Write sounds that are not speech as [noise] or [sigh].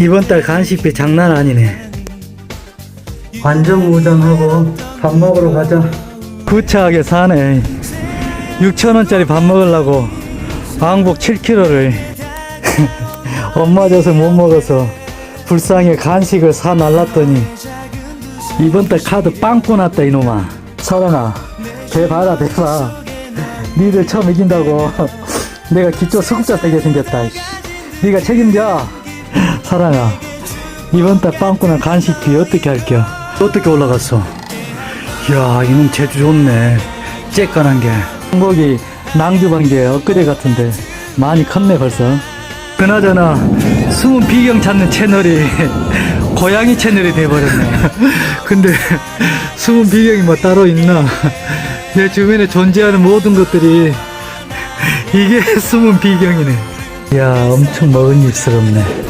이번 달 간식비 장난 아니네. 완전 무장하고 밥 먹으러 가자. 구차하게 사네. 6천원짜리 밥 먹으려고 왕복 7kg를 [laughs] 엄마 져서 못 먹어서 불쌍해 간식을 사 날랐더니 이번 달 카드 빵꾸 났다 이놈아. 설아나 배 봐라 배 봐. 니들 처음 이긴다고 [laughs] 내가 기초 수급자 되게 생겼다. 네가 책임져. 사랑아 이번 달 빵꾸난 간식비 어떻게 할겨? 어떻게 올라갔어? 이야 이놈 제주 좋네. 쬐깐한 게. 항복이 낭주반 게 엊그제 같은데 많이 컸네 벌써. 그나저나 숨은 비경 찾는 채널이 [laughs] 고양이 채널이 돼버렸네. [laughs] 근데 숨은 비경이 뭐 따로 있나? [laughs] 내 주변에 존재하는 모든 것들이 이게 숨은 비경이네. 이야 엄청 먹은잎스럽네